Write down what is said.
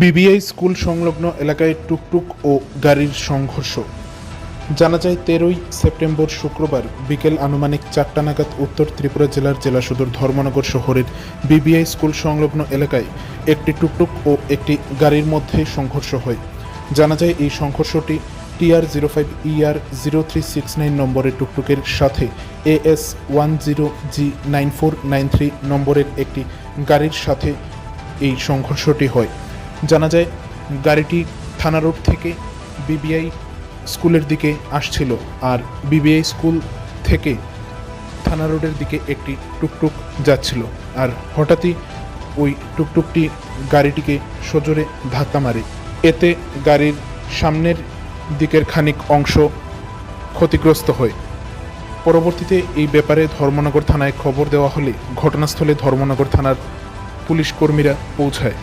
BBI school সংলগ্ন এলাকায় টুকটুক ও গাড়ির সংঘর্ষ। জানা যায়, তেরোই সেপ্টেম্বর শুক্রবার বিকেল আনুমানিক চারটা নাগাদ উত্তর ত্রিপুরা জেলার জেলা সদর ধর্মনগর শহরের বিবিআই স্কুল সংলগ্ন এলাকায় একটি টুকটুক ও একটি গাড়ির মধ্যে সংঘর্ষ হয়। জানা যায়, এই সংঘর্ষটি TR zero five ER zero three six nine নম্বরের টুকটুকের সাথে AS one zero G nine four nine three নম্বরের একটি গাড়ির সাথে এই সংঘর্ষটি হয়। জানা যায়, গাড়িটি থানা রোড থেকে বিবিআই স্কুলের দিকে আসছিল আর বিবিআই স্কুল থেকে থানা রোডের দিকে একটি টুকটুক যাচ্ছিল আর হঠাৎই ওই টুকটুকটি গাড়িটিকে সজোরে ধাক্কা মারে। এতে গাড়ির সামনের দিকের খানিক অংশ ক্ষতিগ্রস্ত হয়। পরবর্তীতে এই ব্যাপারে ধর্মনগর থানায় খবর দেওয়া হলে ঘটনাস্থলে ধর্মনগর থানার পুলিশ কর্মীরা পৌঁছায়।